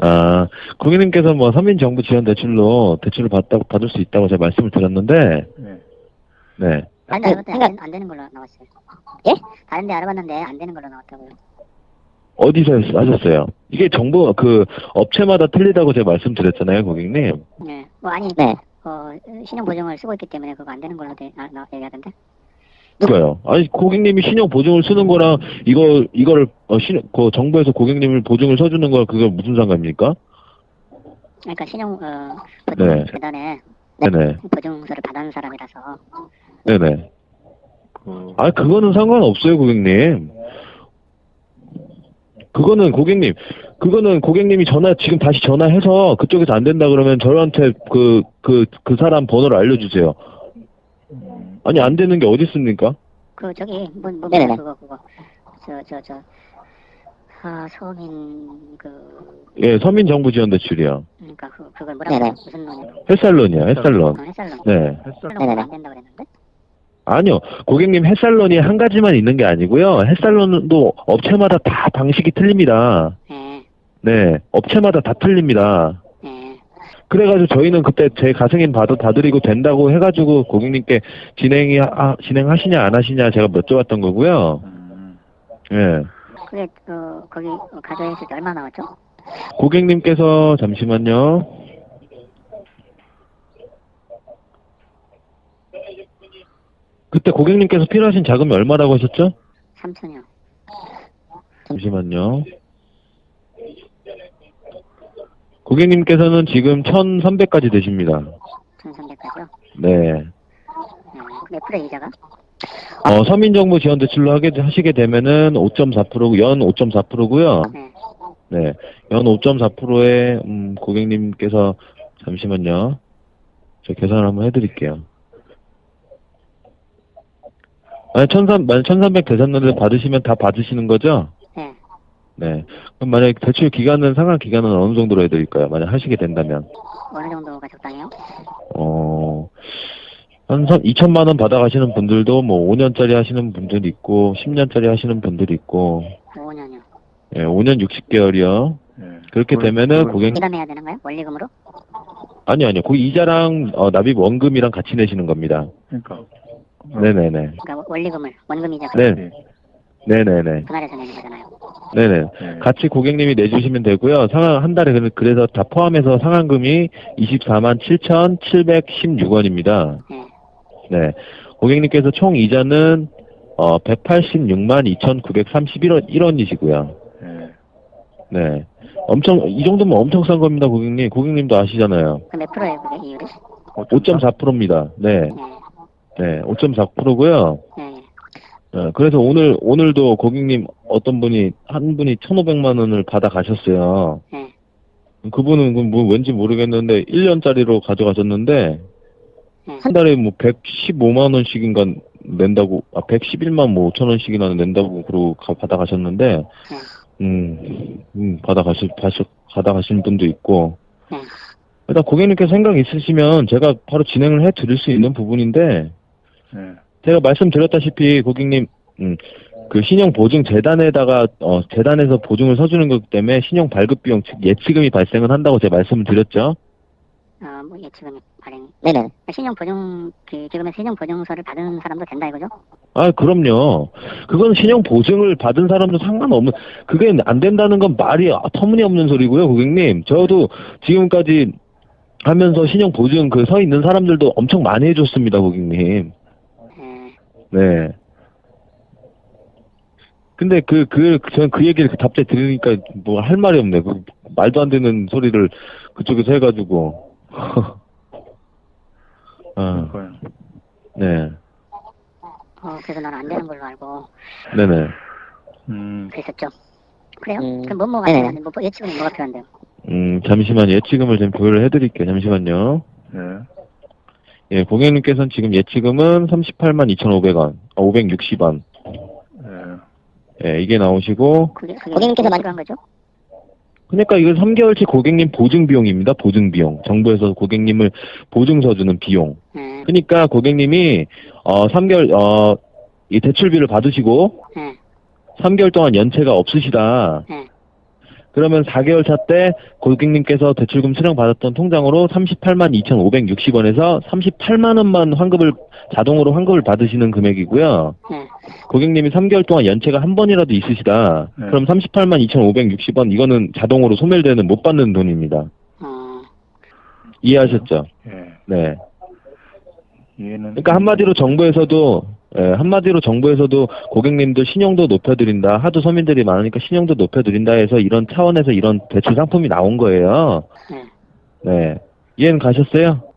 아, 고객님께서 뭐 서민정부 지원 대출로 대출을 받다, 받을 수 있다고 제가 말씀을 드렸는데, 네. 네. 다른 데 알아봤더니 안, 되는 걸로 나왔어요. 예? 다른 데 알아봤는데 안 되는 걸로 나왔다고요. 어디서 하셨어요? 이게 정부, 그, 업체마다 틀리다고 제가 말씀드렸잖아요, 고객님. 네. 뭐 아니, 네. 어, 신용 보증을 쓰고 있기 때문에 그거 안 되는 걸로 돼, 나, 나, 얘기하던데. 누가요? 아니, 고객님이 신용 보증을 쓰는 거랑, 이거, 이거를, 어, 신, 그 정부에서 고객님을 보증을 서주는 거, 그게 무슨 상관입니까? 그러니까 신용 어, 네. 보증 재단에 네네. 보증서를 받은 사람이라서 네네. 그, 아, 그거는 상관없어요, 고객님. 그거는 고객님, 그거는 고객님이 전화, 지금 다시 전화해서 그쪽에서 안 된다 그러면 저한테 그, 그, 그 사람 번호를 알려주세요. 음, 아니, 안 되는 게 어디 있습니까? 그 저기 뭐, 뭐 네네네. 그거 그거 저 저 저 아, 서민 그 예, 서민 정부 지원 대출이요. 그러니까 그 그걸 뭐라고 네네. 무슨 논이요? 햇살론이요, 햇살론. 어, 햇살론. 네. 햇살, 햇살론. 안 된다고 그랬는데. 아니요. 고객님 햇살론이 한 가지만 있는 게 아니고요. 햇살론도 업체마다 다 방식이 틀립니다. 예. 네. 업체마다 다 틀립니다. 예. 그래가지고 저희는 그때 제 가승인 봐도 봐드리고 된다고 해가지고 고객님께 진행이, 하, 진행하시냐 안 하시냐 제가 여쭤봤던 거고요. 음, 예. 그게 어 거기 가져있을 때 얼마 나왔죠? 고객님께서 잠시만요. 그때 고객님께서 필요하신 자금이 얼마라고 하셨죠? 3천이요. 잠시만요. 고객님께서는 지금 1,300까지 되십니다. 1,300까지요. 네. 예. 몇 프로 이자가? 어, 서민정부 지원 대출로 하게, 하시게 되면은 5.4%고, 연 5.4%고요. 네. 네. 연 5.4%에, 음, 고객님께서, 잠시만요. 저 계산을 한번 해드릴게요. 만약 1,300, 만약 1,300 되셨는데 받으시면 다 받으시는 거죠? 네. 네. 그럼 만약 대출 기간은, 상한 기간은 어느 정도로 해드릴까요? 만약 하시게 된다면. 어느 정도가 적당해요? 어, 한 2천만 원 받아가시는 분들도 뭐 5년짜리 하시는 분들이 있고 10년짜리 하시는 분들이 있고 5년이요. 예, 5년 60개월이요. 네. 그렇게 그- 되면은 그- 고객 기담해야 되는가요? 원리금으로? 아니 아니요. 그 이자랑 어, 납입 원금이랑 같이 내시는 겁니다. 그러니까. 어, 네네네. 그러니까 원리금을 원금 이자 네. 네. 네네네. 분할해서 내는 거잖아요. 네네. 네. 같이 고객님이 내주시면 되고요. 상한 한 달에 그- 그래서 다 포함해서 상한금이 24만 7,716원입니다. 네. 네. 고객님께서 총 이자는 어 186만 2,931원 1원이시고요. 네. 네. 엄청 이 정도면 엄청 싼 겁니다, 고객님. 고객님도 아시잖아요. 그몇 프로예요, 그게 이율이? 5.4%입니다. 네. 네. 네. 5.4%고요. 네. 네, 그래서 오늘 오늘도 고객님 어떤 분이 한 분이 1,500만 원을 받아 가셨어요. 네. 그분은 그뭐 왠지 모르겠는데 1년짜리로 가져가셨는데 네. 한 달에 뭐 115만 원씩인가 낸다고 아 111만 뭐 5천 원씩이나 낸다고 그러고 가- 받아 가셨는데 음, 음 받아 가실 받아 받아가시는 분도 있고 네. 일단 고객님께서 생각 있으시면 제가 바로 진행을 해 드릴 수 있는 부분인데 네. 제가 말씀드렸다시피 고객님 음, 그 신용 보증 재단에다가 어 재단에서 보증을 서주는 거기 때문에 신용 발급 비용 즉 예치금이 발생을 한다고 제가 말씀을 드렸죠. 어, 뭐 예치금이 발행. 네네. 신용 보증 그 지금의 신용 보증서를 받은 사람도 된다 이거죠? 아, 그럼요. 그건 신용 보증을 받은 사람도 상관없는, 그게 안 된다는 건 말이 터무니없는 소리고요, 고객님. 저도 지금까지 하면서 신용 보증 그 서 있는 사람들도 엄청 많이 해줬습니다, 고객님. 네. 네. 근데 그, 그, 저는 그 얘기를 답장 들으니까 뭐 할 말이 없네. 그 말도 안 되는 소리를 그쪽에서 해가지고. 아, 그러니까요. 네. 어, 그래서 나는 안 되는 걸로 알고 네네. 음, 그랬었죠. 그래요? 음, 그럼 뭐뭐가 네네. 필요한데 뭐 예치금이 뭐가 필요한데요? 음, 잠시만요. 예치금을 좀 부여를 해드릴게요. 잠시만요. 네. 예, 고객님께서는 지금 예치금은 38만 2,500원, 아, 560원. 네. 예, 이게 나오시고, 그게 그게 고객님께서 만- 필요한 거죠? 그러니까 이거 3개월치 고객님 보증 비용입니다. 보증 비용. 정부에서 고객님을 보증서 주는 비용. 네. 그러니까 고객님이, 어, 3개월, 어, 이 대출비를 받으시고, 네. 3개월 동안 연체가 없으시다. 네. 그러면 4개월 차 때 고객님께서 대출금 수령 받았던 통장으로 38만 2,560원에서 38만 원만 환급을 자동으로 환급을 받으시는 금액이고요. 네. 고객님이 3개월 동안 연체가 한 번이라도 있으시다. 네. 그럼 38만 2,560원 이거는 자동으로 소멸되는 못 받는 돈입니다. 어, 이해하셨죠? 예. 네. 얘는 그러니까 한마디로 정부에서도 예, 한마디로 정부에서도 고객님들 신용도 높여드린다. 하도 서민들이 많으니까 신용도 높여드린다 해서 이런 차원에서 이런 대출 상품이 나온 거예요. 네. 네. 이해는 가셨어요?